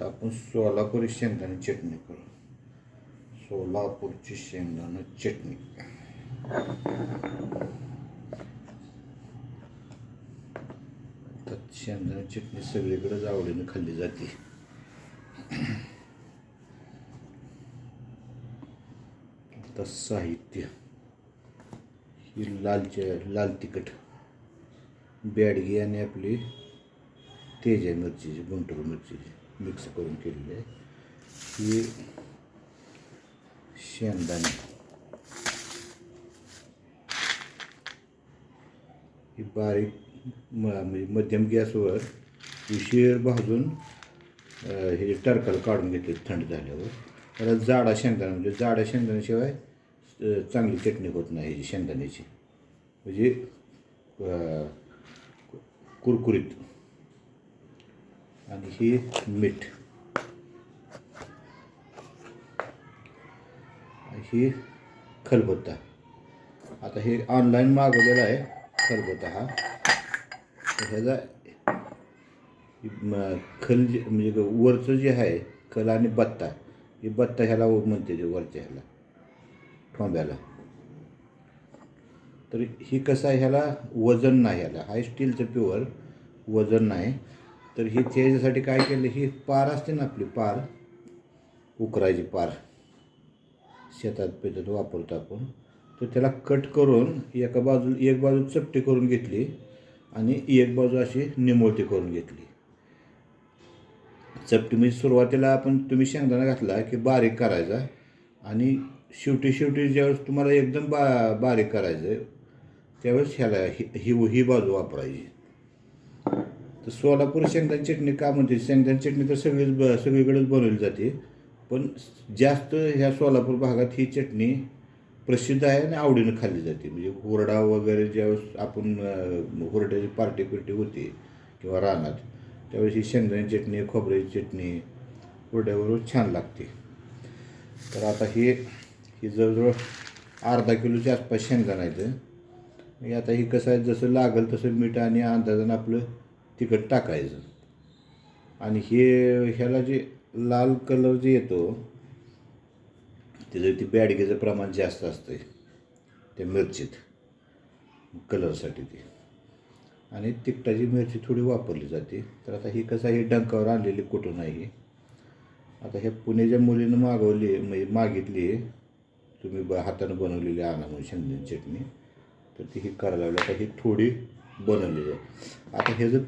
आता आपण सोलापुरी शेंगदाणे चटणी करू सोलापूरची शेंगदाणा चटणी. शेंगदाणा चटणी सगळीकडेच आवडीने खाल्ली जाते. आता साहित्य. ही लालचे लाल तिखट. बॅडगी आणि आपली तेजा मिरचीची गुंटूर मिरचीची. मिक्स करून केलेली आहे ही शेंगदाणे ही बारीक म म्हणजे मध्यम गॅसवर उशीर भाजून हे हे टरकल काढून घेतले थंड झाल्यावर त्याला जाडा शेंगदाणा म्हणजे जाडा शेंगदाण्याशिवाय चांगली चटणी होत नाही ह्याची शेंगदाण्याची म्हणजे कुरकुरीत आणि ही मीठ. ही खलबत्ता आता हे ऑनलाईन मागवलेलं आहे खलबत्ता हा. ह्याचा खल जे म्हणजे वरचं जे आहे खल आणि बत्ता हे बत्ता ह्याला म्हणते ते वरच्या ह्याला ठोंब्याला तर ही कसं आहे ह्याला? वजन नाही ह्याला. हा स्टीलचं प्युअर वजन नाही. तर ही त्याच्यासाठी काय केलं ही पार असते ना आपली पार उकरायची पार. शेतात पेतात वापरतो आपण. तर त्याला कट करून एका बाजू एक बाजू चपटी करून घेतली आणि एक बाजू अशी निमोळती करून घेतली. चपटी म्हणजे सुरुवातीला आपण तुम्ही शेंगदाणा घातला की बारीक करायचा आणि शेवटी शेवटी ज्यावेळेस तुम्हाला एकदम बा बारीक करायचं त्यावेळेस ह्याला ही ही ही बाजू वापरायची. सोलापूर शेंगदाणे चटणी का म्हणते? शेंगदाणे चटणी तर सगळीच ब सगळीकडेच बनवली जाते. पण जास्त ह्या सोलापूर भागात ही चटणी प्रसिद्ध आहे आणि आवडीनं खाल्ली जाते. म्हणजे हुरडा वगैरे ज्यावेळेस आपण हुरड्याची पार्टी पिर्टी होती किंवा रानात त्यावेळेस ही शेंगदाणी चटणी खोबऱ्याची चटणी हुरड्याबरोबर छान लागते. तर आता हे ही जवळजवळ अर्धा किलोच्या आसपास शेंगदाणा येतं आता ही कसं आहे? जसं लागेल तसं मीठ आणि अंदाजानं आपलं तिखट टाकायचं. आणि हे ह्याला जे लाल कलर जे येतो त्याचं ती बॅडगेचं प्रमाण जास्त असतं त्या मिरचीत कलरसाठी ती. आणि तिखटाची मिरची थोडी वापरली जाते. तर आता ही कसं आहे डंकावर आणलेली कुठून आहे आता हे पुण्याच्या मुलीनं मागवली म्हणजे मागितली तुम्ही ब हातानं बनवलेली आणा म्हणून शेंगदाणे चटणी. तर ती ही करायला लागली. आता ही थोडी बनवलेली आहे. आता हे जर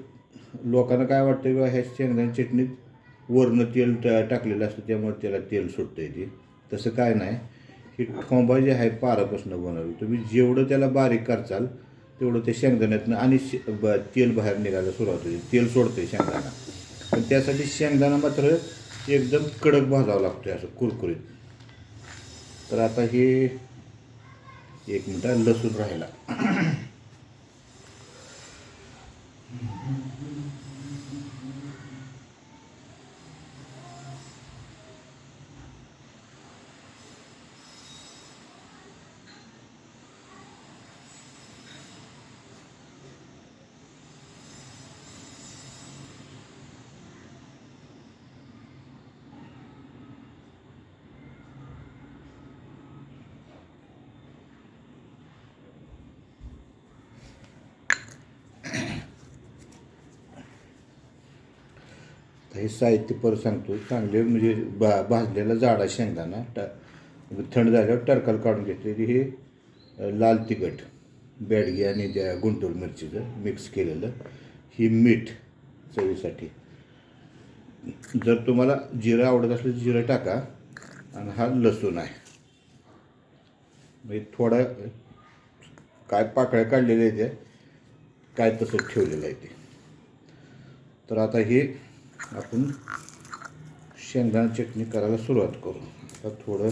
लोकांना काय वाटतं किंवा ह्या शेंगदाण्या चटणीत वरनं तेल टाकलेलं असतं त्यामुळे त्याला तेल सुटतं ते. तसं काय नाही. ही ठोंबा जे आहे पारापासून बनवली. तुम्ही जेवढं त्याला बारीक करचाल तेवढं ते शेंगदाण्यातनं आणि शे ब तेल बाहेर निघायला सुरुवात होते. तेल सोडते शेंगदाणा. पण त्यासाठी शेंगदाणा मात्र एकदम कडक भाजावं लागतो असं कुरकुरीत. तर आता हे एक मिनटं लसूण राहिला. हे साहित्य परत सांगतो. चांगले म्हणजे बा भाजलेला जाडा शेंगदाणा ट थंड झाल्यावर टरकाल काढून घेतलेली हे लाल तिखट बॅडगी आणि त्या गुंटूर मिरचीचं मिक्स केलेलं ही मीठ चवीसाठी. जर तुम्हाला जिरं आवडत असलं तर जिरं टाका आणि हा लसूण आहे. म्हणजे थोडा काय पाकळ्या काढलेल्या आहेत काय तसं ठेवलेलं आहे ते. तर आता हे आपण शेंगदाणा चटणी करायला सुरुवात करू. आता थोडं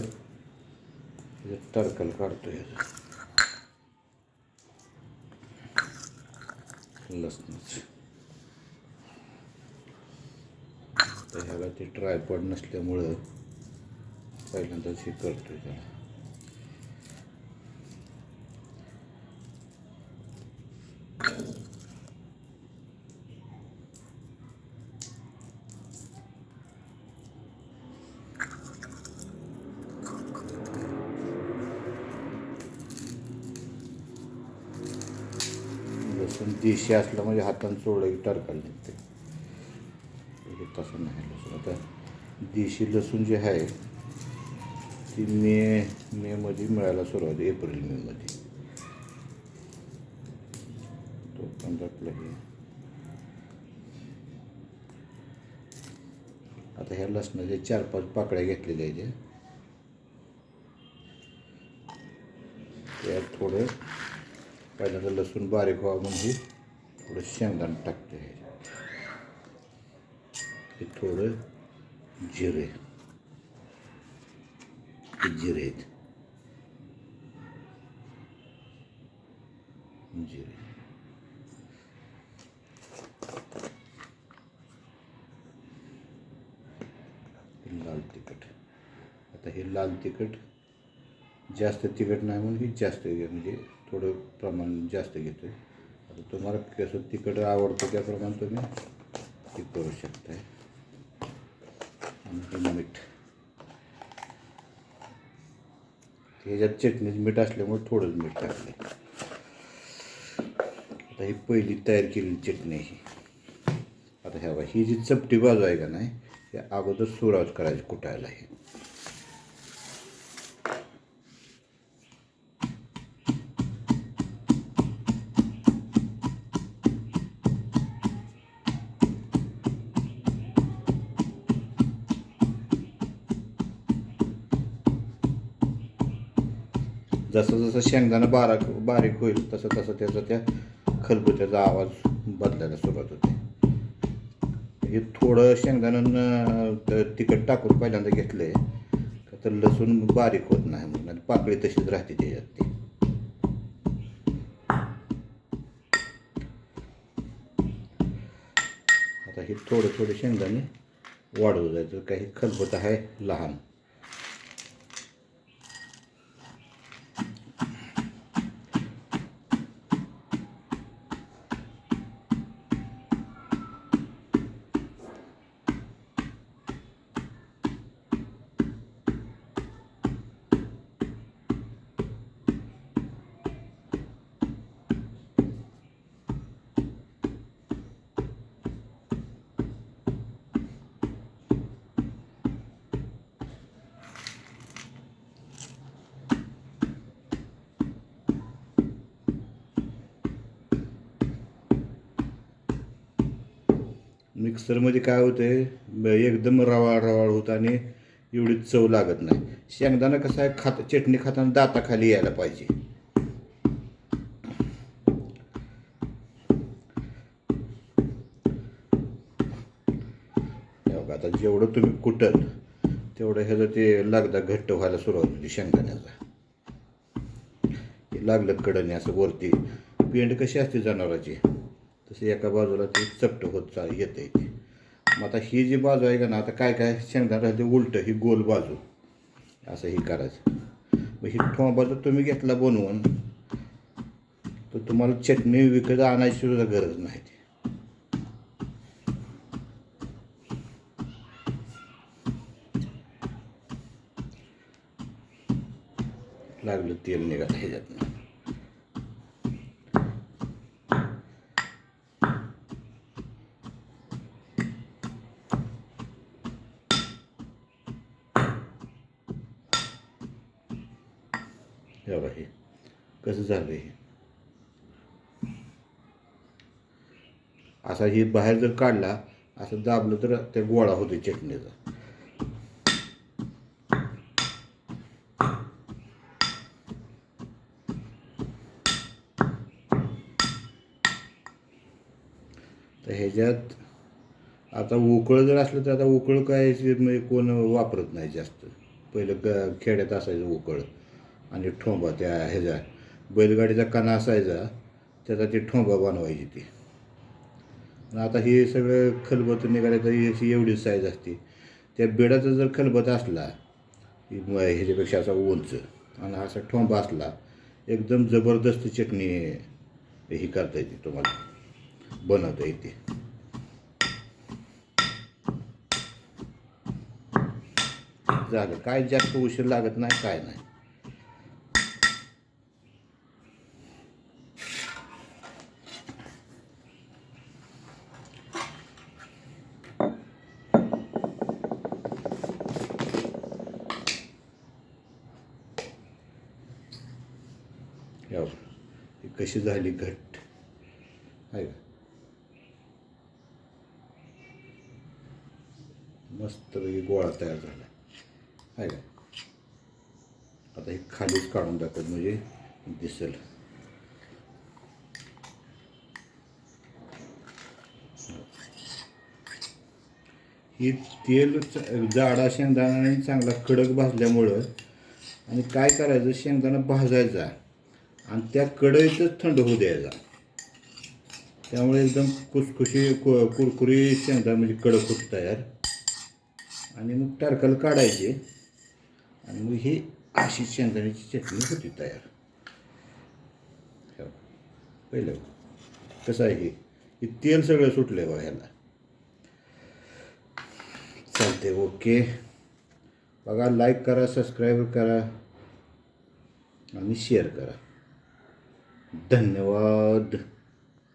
तडकल काढतो याचं लसणाचं. ह्याला ते ट्रायपॉड नसल्यामुळं पहिल्यांदाच हे करतोय त्याला. लसूण देशी असलं म्हणजे हातानं चोळलं की टरकायला निघते तसं नाही लसूण. आता देशी लसूण जे आहे ती मे मेमध्ये मिळायला सुरुवात एप्रिल मेमध्ये तोपर्यंत आपलं हे. आता ह्या लसणाचे चार पाच पाकळ्या घेतलेल्या आहेत. त्यात थोडं पहिल्यांदा लसूण बारीक व्हावं ही थोडं शेंगदाण टाकते. हे थोडं जिरे. जिरे जिरे. लाल तिखट. आता हे लाल तिखट जास्त तिखट नाही म्हणून ही जास्त म्हणजे थोडं प्रमाण जास्त घेतो आहे आता तुम्हाला कसं तिखट आवडतं त्याप्रमाणे तुम्ही ते करू शकताय. आणि मीठ. ह्याच्यात चटणीत मीठ असल्यामुळे थोडंच मीठ टाकलं आता ही पहिली तयार केलेली चटणी ही. आता ह्या ही जी चपटी बाजू आहे का नाही हे अगोदर सुरुवात करायची कुटायला हे जसं जसं शेंगदाणं बाराक बारीक होईल तसं तसं त्याचा त्या खलबुत्याचा आवाज बदलायला सुरुवात होते. हे थोडं शेंगदाणं तिखट टाकून पहिल्यांदा घेतलं आहे तर लसूण बारीक होत नाही म्हणून पाकळी तशीच राहते त्याच्यात ती. आता हे थोडं थोडे शेंगदाणे वाढवू जायचं. काही खलबत आहे लहान. मिक्सरमध्ये काय होतं आहे एकदम रवाळ रवाळ होतं आणि एवढी चव लागत नाही. शेंगदाणा कसं आहे खात चटणी खाताना दाताखाली यायला पाहिजे. आता जेवढं तुम्ही कुटल तेवढं ह्याचं ते लागदा घट्ट व्हायला सुरुवात होती शेंगदाण्याचा. हे लागलं कडने असं वरती. पेंड कशी असते जनावराची? तसे एका बाजूला ते चपट होत चाल येते ते. मग आता ही जी बाजू आहे का ना आता काय काय शेंगदाणा राहते उलटं ही गोल बाजू. असं ही करायचं. मग ही ठोंबा जर तुम्ही घेतला बनवून तर तुम्हाला चटणी विकत आणायची सुद्धा गरज नाही ती. लागलं तेल निघालं ह्याच्यातनं. हे बघा हे कसं झालं हे असा हे बाहेर जर काढला असं दाबलं तर ते गोळा होतो चटणीचा. तर ह्याच्यात आता उकळ जर असलं तर आता उकळ काय म्हणजे कोण वापरत नाही जास्त. पहिलं ग खेड्यात असायचं उकळ. आणि ठोंबा त्या ह्याचा बैलगाडीचा कणा असायचा त्याचा ती ठोंबा बनवायची ती. आणि आता हे सगळं खलबत निघाले तर ही अशी एवढीच साईज असते. त्या बेडाचा जर खलबत असला की ह्याच्यापेक्षा असा उंच आणि असा ठोंबा असला एकदम जबरदस्त चटणी ही करता येते तुम्हाला. बनवता येते. झालं. काय जास्त उशीर लागत नाही काय नाही. यावर कशी झाली घट्ट? आहे का? मस्त गोळा तयार झाला. आहे का? आता हे खालीच काढून टाकत म्हणजे दिसेल. ही तेल जाडा शेंगदाणा आणि चांगला कडक भाजल्यामुळं आणि काय करायचं? शेंगदाणा भाजायचा. आणि त्या कढईतच थंड होऊ द्यायचा. त्यामुळे एकदम कुसकुशी कु कुरकुरी शेंगदा म्हणजे कडक होत तयार. आणि मग टारकाला काढायचे. आणि मग ही अशी शेंगदाण्याची चटणी होती तयार. पहिलं कसं आहे हे? हे तेल सगळं सुटलं आहे ह्याला चालते ओके. बघा लाईक करा सबस्क्राईब करा आणि शेअर करा. धन्यवाद.